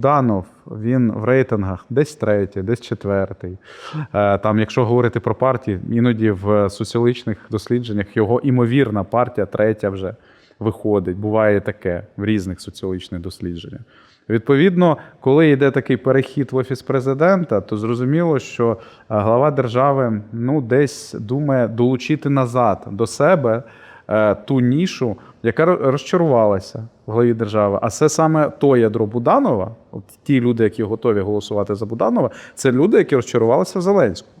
Буданов він в рейтингах десь третій, десь четвертий. Е, Там, якщо говорити про партії, іноді в соціологічних дослідженнях його імовірна партія третя вже виходить. Буває таке в різних соціологічних дослідженнях. Відповідно, коли йде такий перехід в офіс президента, то зрозуміло, що е, глава держави ну десь думає долучити назад до себе ту нішу, яка розчарувалася в главі держави. А це саме то ядро Буданова, от ті люди, які готові голосувати за Буданова, це люди, які розчарувалися в Зеленському.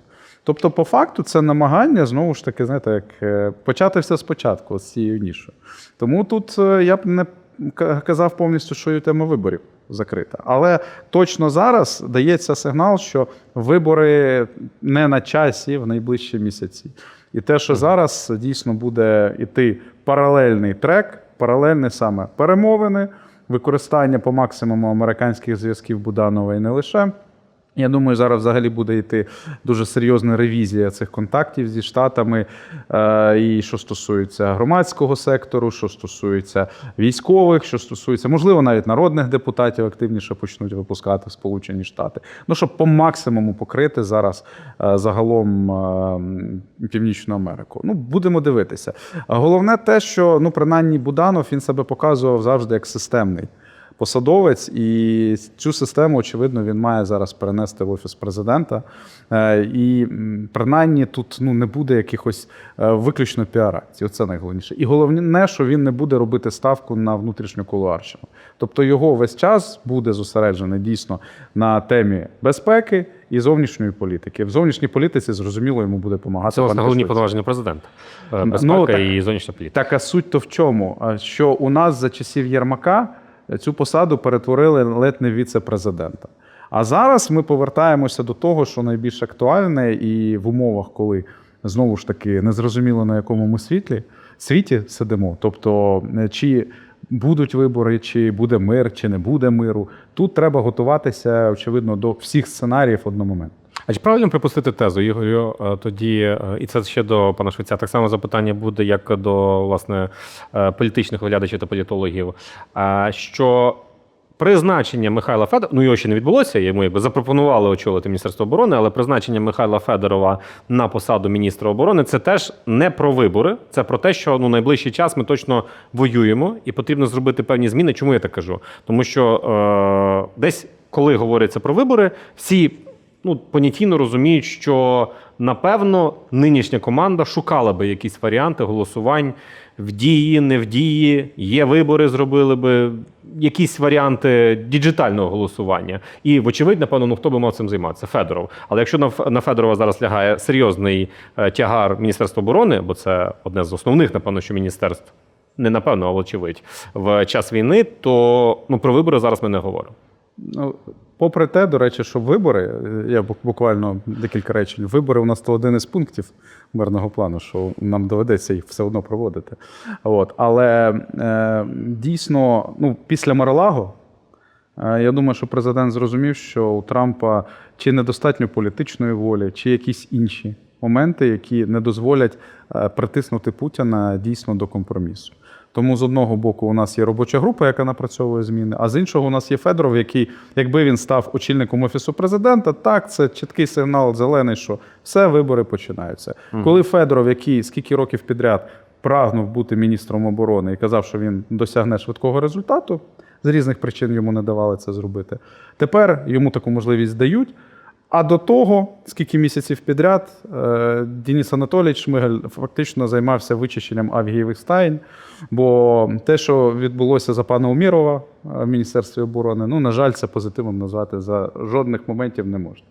Тобто, по факту, це намагання знову ж таки, знаєте, як е, почати все спочатку з цією нішою. Тому тут е, я б не казав повністю, що і тема виборів закрита. Але точно зараз дається сигнал, що вибори не на часі в найближчі місяці. І те, що зараз дійсно буде йти паралельний трек, паралельне саме перемовини, використання по максимуму американських зв'язків Буданова і не лише. Я думаю, зараз взагалі буде йти дуже серйозна ревізія цих контактів зі штатами, е, і що стосується громадського сектору, що стосується військових, що стосується, можливо, навіть народних депутатів активніше почнуть випускати в Сполучені Штати. Ну, щоб по максимуму покрити зараз е, загалом е, Північну Америку. Ну, будемо дивитися. Головне те, що ну, принаймні Буданов він себе показував завжди як системний посадовець, і цю систему, очевидно, він має зараз перенести в офіс президента. Е, І принаймні тут ну, не буде якихось е, виключно піар-акцій. Оце найголовніше. І головне, що він не буде робити ставку на внутрішню кулуарщину. Тобто його весь час буде зосереджений дійсно на темі безпеки і зовнішньої політики. В зовнішній політиці, зрозуміло, йому буде допомагати. Це власне головні повноваження президента. Е, Ну, так- і зовнішня політика. Так, а суть то в чому? Що у нас за часів Єрмака цю посаду перетворили ледь не віце-президента. А зараз ми повертаємося до того, що найбільш актуальне, і в умовах, коли знову ж таки незрозуміло на якому ми світлі світі сидимо. Тобто, е, чи будуть вибори, чи буде мир, чи не буде миру. Тут треба готуватися, очевидно, до всіх сценаріїв одномоментно. А чи правильно припустити тезу, Ігорю, е, тоді, е, і це ще до пана Швеця, так само запитання буде, як до власне е, політичних оглядачів та політологів, що призначення Михайла Федорова, ну його ще не відбулося, йому якби запропонували очолити Міністерство оборони, але призначення Михайла Федорова на посаду міністра оборони це теж не про вибори, це про те, що ну найближчий час ми точно воюємо і потрібно зробити певні зміни. Чому я так кажу? Тому що е, десь, коли говориться про вибори, всі ну, понятійно розуміють, що напевно нинішня команда шукала би якісь варіанти голосувань в дії, не в дії. Є вибори, зробили би якісь варіанти діджитального голосування. І, вочевидь, напевно, ну хто би мав цим займатися? Федоров. Але якщо на, Федорова зараз лягає серйозний е, тягар Міністерства оборони, бо це одне з основних, напевно, що міністерств. Не напевно, а очевидь, в час війни, то ну про вибори зараз ми не говоримо. Ну, попри те, до речі, що вибори, е, я бу- буквально декілька речень. Вибори у нас то один із пунктів мирного плану, що нам доведеться їх все одно проводити. От. Але е, дійсно, ну, після Маралаго, е, я думаю, що президент зрозумів, що у Трампа чи недостатньо політичної волі, чи якісь інші моменти, які не дозволять е, притиснути Путіна дійсно до компромісу. Тому з одного боку у нас є робоча група, яка напрацьовує зміни, а з іншого у нас є Федоров, який, якби він став очільником офісу президента, так це чіткий сигнал зелений, що все вибори починаються. Коли Федоров, який скільки років підряд прагнув бути міністром оборони і казав, що він досягне швидкого результату, з різних причин йому не давали це зробити. Тепер йому таку можливість дають. А до того, скільки місяців підряд, е, Денис Анатолійович Шмигаль фактично займався вичищенням авгієвих стаєнь. Бо те, що відбулося за пана Умірова е, в Міністерстві оборони, ну, на жаль, це позитивом назвати за жодних моментів не можна.